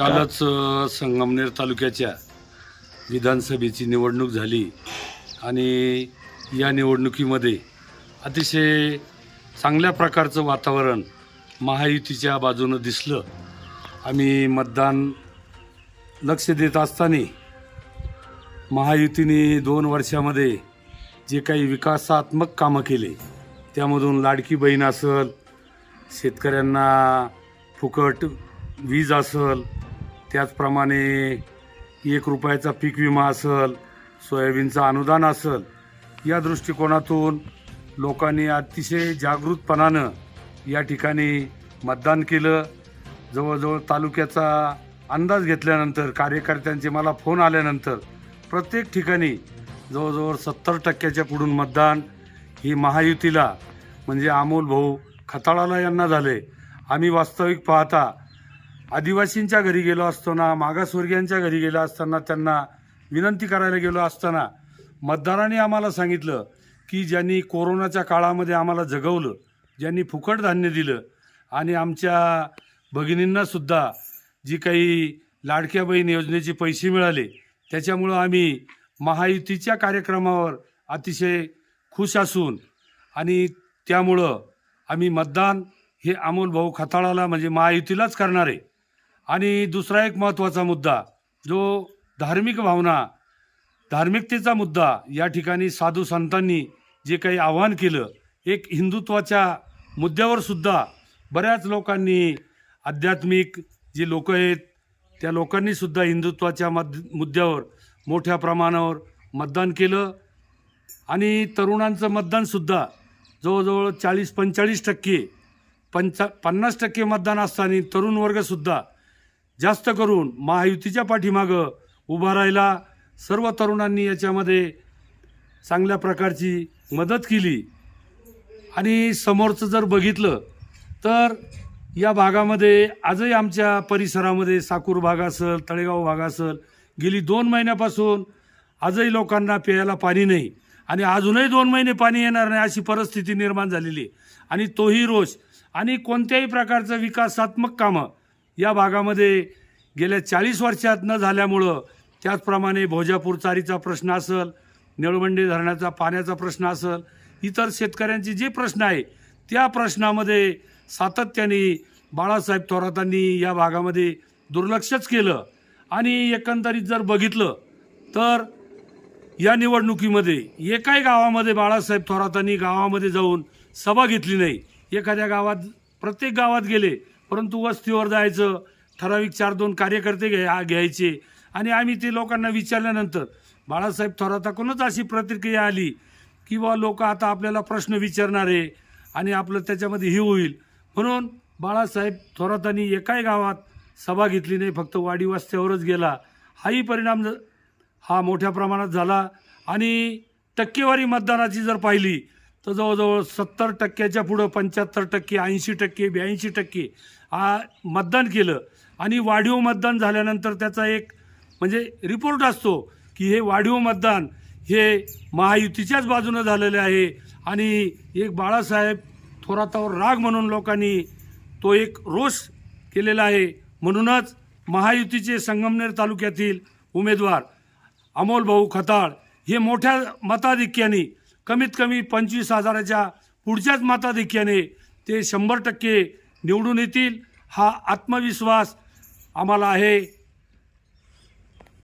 कालच संगमनेर तालुक्याच्या विधानसभेची निवडणूक झाली आणि या निवडणुकीमध्ये अतिशय चांगल्या प्रकारचं वातावरण महायुतीच्या बाजूनं दिसलं. आम्ही मतदान लक्ष देत असताना महायुतीने दोन वर्षामध्ये जे काही विकासात्मक कामं केले त्यामधून लाडकी बहीण असल शेतकऱ्यांना फुकट वीज असल त्याचप्रमाणे एक रुपयाचा पीक विमा असेल सोयाबीनचं अनुदान असेल या दृष्टिकोनातून लोकांनी अतिशय जागृतपणानं या ठिकाणी मतदान केलं. जवळजवळ तालुक्याचा अंदाज घेतल्यानंतर कार्यकर्त्यांचे मला फोन आल्यानंतर प्रत्येक ठिकाणी जवळजवळ सत्तर टक्क्याच्या पुढून मतदान ही महायुतीला म्हणजे अमोल भाऊ खताळाला यांना झाले आम्ही वास्तविक पाहता आदिवासींच्या घरी गेलो असताना मागासवर्गीयांच्या घरी गेलो असताना त्यांना विनंती करायला गेलो असताना मतदारांनी आम्हाला सांगितलं की ज्यांनी कोरोनाच्या काळामध्ये आम्हाला जगवलं ज्यांनी फुकट धान्य दिलं आणि आमच्या भगिनींनासुद्धा जी काही लाडक्या बहीण योजनेचे पैसे मिळाले त्याच्यामुळं आम्ही महायुतीच्या कार्यक्रमावर अतिशय खुश असून आणि त्यामुळं आम्ही मतदान हे अमोल भाऊ खताळाला म्हणजे महायुतीलाच करणार आहे. आणि दुसरा एक महत्त्वाचा मुद्दा जो धार्मिक भावना धार्मिकतेचा मुद्दा या ठिकाणी साधू संतांनी जे काही आव्हान केलं एक हिंदुत्वाच्या मुद्द्यावर सुद्धा बऱ्याच लोकांनी आध्यात्मिक जे लोक आहेत त्या लोकांनी सुद्धा हिंदुत्वाच्या मद मुद्द्यावर मोठ्या प्रमाणावर मतदान केलं. आणि तरुणांचं मतदानसुद्धा जवळजवळ चाळीस पंचेचाळीस टक्के पंचा पन्नास टक्के मतदान असताना तरुण वर्गसुद्धा जास्त करून महायुतीच्या पाठीमागं उभा राहिला. सर्व तरुणांनी याच्यामध्ये चांगल्या प्रकारची मदत केली. आणि समोरचं जर बघितलं तर या भागामध्ये आजही आमच्या परिसरामध्ये साकूर भाग असेल तळेगाव भाग असेल गेली दोन महिन्यापासून आजही लोकांना प्यायला पाणी नाही आणि अजूनही दोन महिने पाणी येणार नाही अशी परिस्थिती निर्माण झालेली आहे. आणि तोही रोष आणि कोणत्याही प्रकारचं विकासात्मक कामं या भागामध्ये गेल्या चाळीस वर्षात न झाल्यामुळं त्याचप्रमाणे भोजापूर चारीचा प्रश्न असेल निळवंडे धरणाचा पाण्याचा प्रश्न असेल इतर शेतकऱ्यांचे जे प्रश्न आहे त्या प्रश्नामध्ये सातत्याने बाळासाहेब थोरातांनी या भागामध्ये दुर्लक्षच केलं. आणि एकंदरीत जर बघितलं तर या निवडणुकीमध्ये एकाही गावामध्ये बाळासाहेब थोरातांनी गावामध्ये जाऊन सभा घेतली नाही. एखाद्या गावात प्रत्येक गावात गेले परंतु वस्तीवर जायचं ठराविक चार दोन कार्यकर्ते घ्या घ्यायचे. आणि आम्ही ते लोकांना विचारल्यानंतर बाळासाहेब थोराताकडूनच अशी प्रतिक्रिया आली की बा लोक आता आपल्याला प्रश्न विचारणारे आणि आपलं त्याच्यामध्ये हे होईल. म्हणून बाळासाहेब थोरातांनी एकाही गावात सभा घेतली नाही फक्त वाडी वस्त्यावरच गेला. हाही परिणाम हा मोठ्या प्रमाणात झाला. आणि टक्केवारी मतदानाची जर पाहिली तर जवळजवळ सत्तर टक्क्याच्या पुढं पंच्याहत्तर टक्के ऐंशी टक्के ब्याऐंशी टक्के आ मतदान केलं. आणि वाढीव मतदान झाल्यानंतर त्याचा एक म्हणजे रिपोर्ट असतो की हे वाढीव मतदान हे महायुतीच्याच बाजूनं झालेले आहे. आणि एक बाळासाहेब थोरातावर राग म्हणून लोकांनी तो एक रोष केलेला आहे. म्हणूनच महायुतीचे संगमनेर तालुक्यातील उमेदवार अमोल भाऊ खताळ हे मोठ्या मताधिक्याने कमीत कमी पंचवीस हजाराच्या पुढच्याच मताधिक्याने ते शंभर टक्के निवडून येतील. हा आत्मविश्वास आम्हाला आहे.